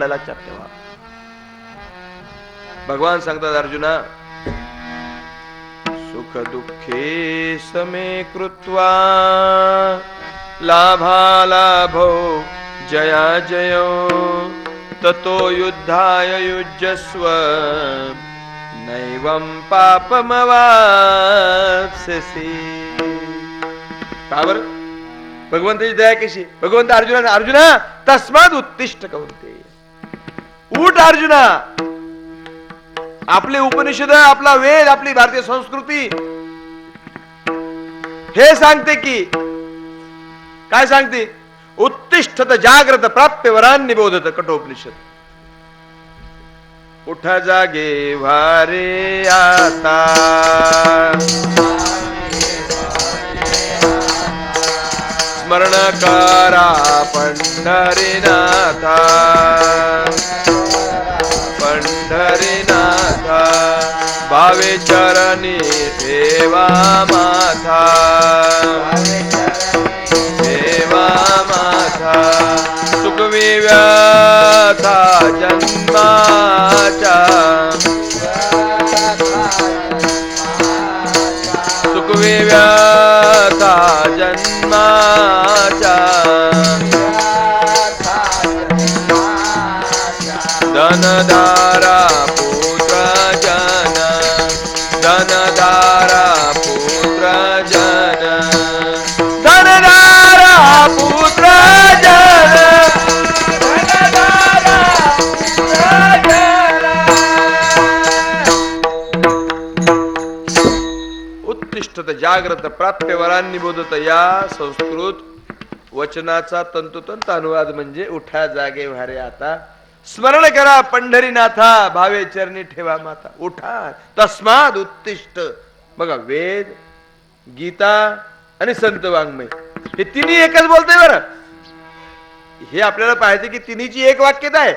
मांडला लक्षात ठेवा. भगवान सांगतात अर्जुना सुख दुःखे समे कृत्वा लाभा लाभो जया जयो ततो युद्धाय युज्यस्व नैवं पापमवाप्स्यसि. का भगवंताची दया कशी? भगवंत अर्जुना अर्जुना तस्माद उत्तिष्ठ कवते उठ अर्जुना. आपले उपनिषद आपला वेद आपली भारतीय संस्कृती. हे सांगते की काय सांगते? उत्तिष्ठत जाग्रत प्राप्य वरांनी बोधत कठोपनिषद. उठा जागे वारे आता. स्मरणकारा पंढरीनाथा. भावे चरणी सेवा माथा सेवा माथा सुखवी व्यथा जन्मा उत्तिष्ठत जाग्रत प्राप्यवरांनी बोधत या संस्कृत वचनाचा तंतुतंत अनुवाद म्हणजे उठा जागे व्हारे आता. स्मरण करा पंढरीनाथा भावे चरणी ठेवा माता. उठा. तस्माद उत्तिष्ट बघा वेद गीता आणि संत वाङ्मय हे तिन्ही एकच बोलते बरं. हे आपल्याला पाहिजे की तिन्हीची एक वाक्यता आहे.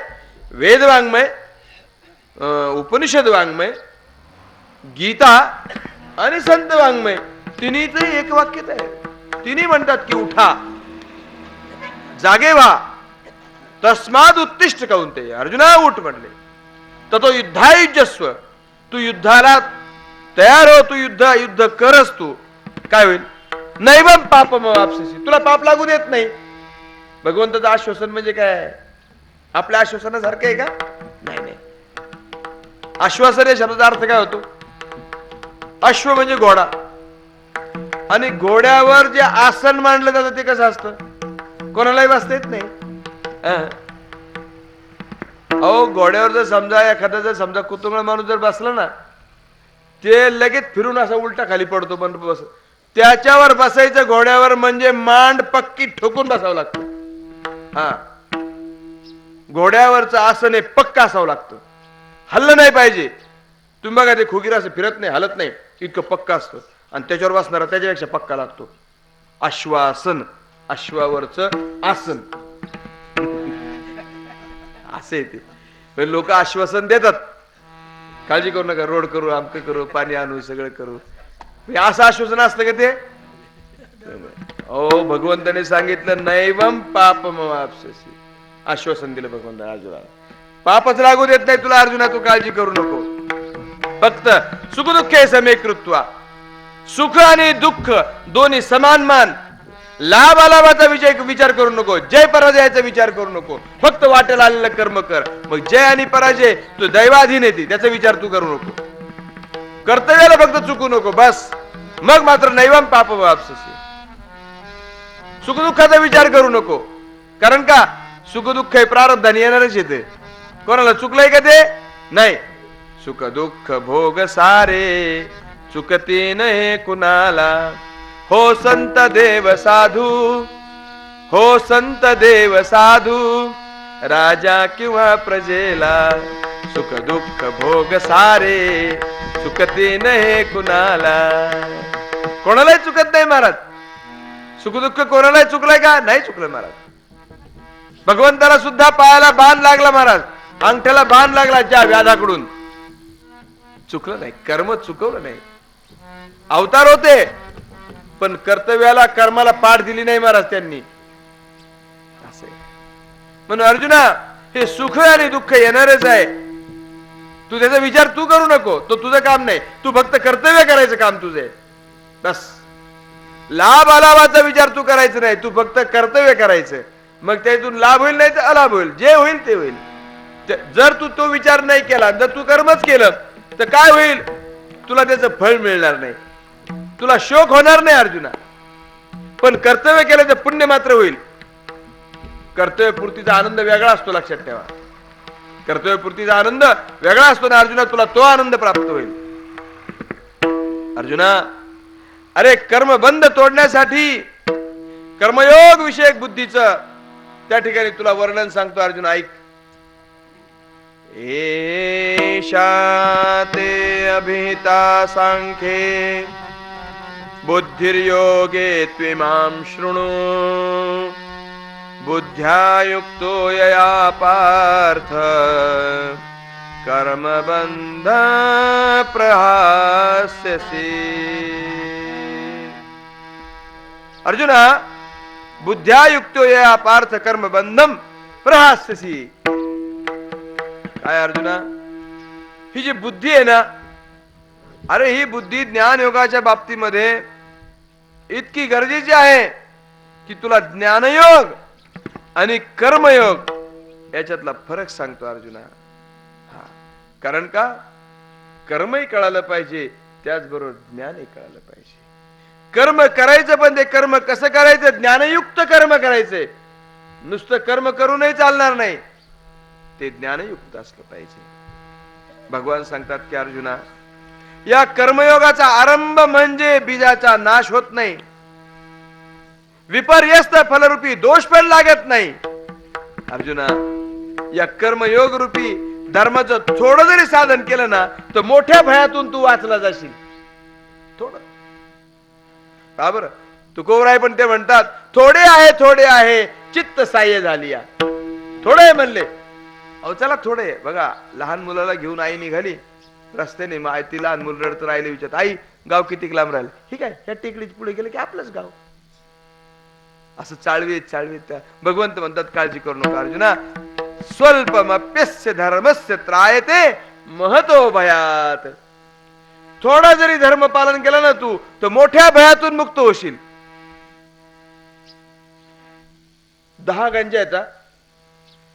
वेद वाङ्मय उपनिषद वाङ्मय गीता आणि संत वाङ्मय तिन्हीच एक वाक्य आहे. तिन्ही म्हणतात की उठा. जागे व्हा. तस्माद उत्तिष्ठ काऊनते अर्जुना उठ म्हणले. तर तो युद्धायुजस्व तू युद्धाला तयार हो तू युद्ध युद्ध करस तू. काय होईल? नैवम पाप वापसी तुला पाप लागू देत नाही. भगवंताचं आश्वासन म्हणजे काय? आपल्या आश्वासनासारखं आहे का? नाही नाही. आश्वासन या शब्दाचा अर्थ काय होतो? अश्व म्हणजे घोडा. आणि घोड्यावर जे आसन मांडलं जातं ते कसं असतं? कोणालाही बसता येत नाही. अहो घोड्यावर जर समजा एखादा जर समजा कुतुंब माणूस जर बसला ना ते लगेच फिरून असा उलटा खाली पडतो पण बस त्याच्यावर बसायचं घोड्यावर म्हणजे मांड पक्की ठोकून बसावं लागतं. हा. घोड्यावरचं आसन हे पक्क असावं लागतं. हल्लं नाही पाहिजे. तुम्ही बघा ते खोगीर असं फिरत नाही हलत नाही. इतकं पक्का असतं. आणि त्याच्यावर बसणारा त्याच्यापेक्षा पक्का लागतो. आश्वासन. अश्वावरचं आसन. असे ते. लोक आश्वासन देतात. काळजी करू नका रोड करू आमकं करू पाणी आणू सगळं करू. असं आश्वासन असतं का ते? ओ भगवंताने सांगितलं नैवम पाप आश्वासन दिलं भगवंत अर्जुनाला. पापच लागू देत नाही तुला अर्जुना तू काळजी करू नको. फक्त सुख दुःख समे कृत्वा. सुख आणि दुःख दोन्ही समान मान. लाभ अलाभाचा विजय विचार करू नको जय पराजयाचा विचार करू नको. फक्त वाटेल आलेलं कर्म कर. मग जय आणि पराजय तू दैवाधीन येते त्याचा विचार तू करू नको. कर्तव्याला फक्त चुकू नको बस. मग मात्र नैवम पाप वापससी सुखदुःखाचा विचार करू नको. कारण का? सुखदुःख हे प्रारब्धाने येणारच येते. कोणाला चुकलंय का ते? नाही. सुख दुःख भोग सारे चुकती नये कुणाला. हो संत देव साधू हो संत देव साधू राजा किंवा प्रजेला. सुख दुःख भोग सारे चुकती नये कुणाला. कोणालाही चुकत नाही महाराज. सुखदुःख कोणालाही चुकलंय का? नाही चुकलं महाराज. भगवंताला सुद्धा पायाला बाण लागला महाराज. अंगठ्याला बाण लागला ज्या व्याधाकडून. चुकलं नाही कर्म चुकवलं नाही. अवतार होते पण कर्तव्याला कर्माला पाठ दिली नाही महाराज त्यांनी. असे म्हणून अर्जुना हे सुख आणि दुःख येणारच आहे. तू त्याचा विचार तू करू नको तो तुझं काम नाही. तू फक्त कर्तव्य करायचं काम तुझे बस. लाभ अलाभाचा विचार तू करायचं नाही तू फक्त कर्तव्य करायचं. मग त्यातून लाभ होईल नाही तर अलाभ होईल. जे होईल ते होईल. ते- जर तू तो विचार नाही केला जर तू कर्मच केलं तर काय होईल? तुला त्याचं फळ मिळणार नाही. तुला शोक होणार नाही अर्जुना. पण कर्तव्य केलं तर पुण्य मात्र होईल. कर्तव्यपूर्तीचा आनंद वेगळा असतो लक्षात ठेवा. कर्तव्यपूर्तीचा आनंद वेगळा असतो ना अर्जुना तुला तो आनंद प्राप्त होईल. अर्जुना अरे कर्म बंद तोडण्यासाठी कर्मयोग विषयक बुद्धीचं त्या ठिकाणी तुला वर्णन सांगतो अर्जुन ऐक. एषा ते अभिता सांख्ये बुद्धिर्योगे त्विमां शृणु। बुद्ध्या युक्तो यया पार्थ कर्मबन्ध प्रहास्यसि अर्जुना बुद्ध्या युक्तो यया पार्थ कर्मबंधम प्रहास्यसि। काय अर्जुना? ही जी बुद्धी आहे ना अरे ही बुद्धी ज्ञान योगाच्या बाबतीमध्ये इतकी गरजेची आहे की तुला ज्ञानयोग आणि कर्मयोग याच्यातला फरक सांगतो अर्जुना. हा. कारण का? कर्मही कळालं पाहिजे त्याचबरोबर ज्ञानही कळालं पाहिजे. कर्म करायचं पण ते कर्म कसं करायचं? ज्ञानयुक्त कर्म करायचंय नुसतं कर्म करूनही चालणार नाही. ते ज्ञानयुक्त असलं पाहिजे. भगवान सांगतात की अर्जुना या कर्मयोगाचा आरंभ म्हणजे बीजाचा नाश होत नाही. विपर्यस्त फलरूपी दोष पण लागत नाही. अर्जुना या कर्मयोग रूपी धर्माचं थोडं जरी साधन केलं ना तर मोठ्या भयातून तू वाचला जाशील. थोडं. का बरं? तुकोबराय पण ते म्हणतात थोडे आहे थोडे आहे चित्त साह्य झाली थोडे म्हणले. अहो चला थोडे. बघा लहान मुलाला घेऊन आई निघाली. रस्त्याने मग आई ती लहान मुलं रडत राहिले विचारत आई गाव किती लांब राहिलं? ठीक आहे ह्या टेकडीच्या पुढे गेलं की आपलंच गाव. असं चाळवीत चाळवीत. त्या भगवंत म्हणतात काळजी करू नका अर्जुना. स्वल्पमप्यस्य धर्मस्य त्रायते महतो भयात. थोडा जरी धर्म पालन केलं ना तू तर मोठ्या भयातून मुक्त होशील. दहा गंजा येतात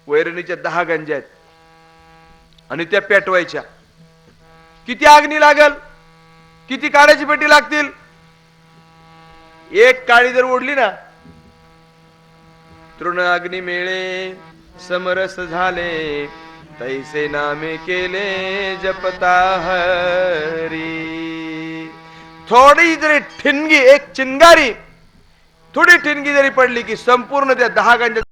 वैरणीच्या दहा गंजा आहेत. आणि त्या पेटवायच्या. किती अग्नी लागल? किती काळ्याची पेटी लागतील? एक काळी जर ओढली ना तृण अग्नी मिळे समरस झाले तैसे नामे केले जपता हरी. थोडी जरी ठिणगी एक चिंगारी थोडी ठिणगी जरी पडली की संपूर्ण त्या दहा गांच्या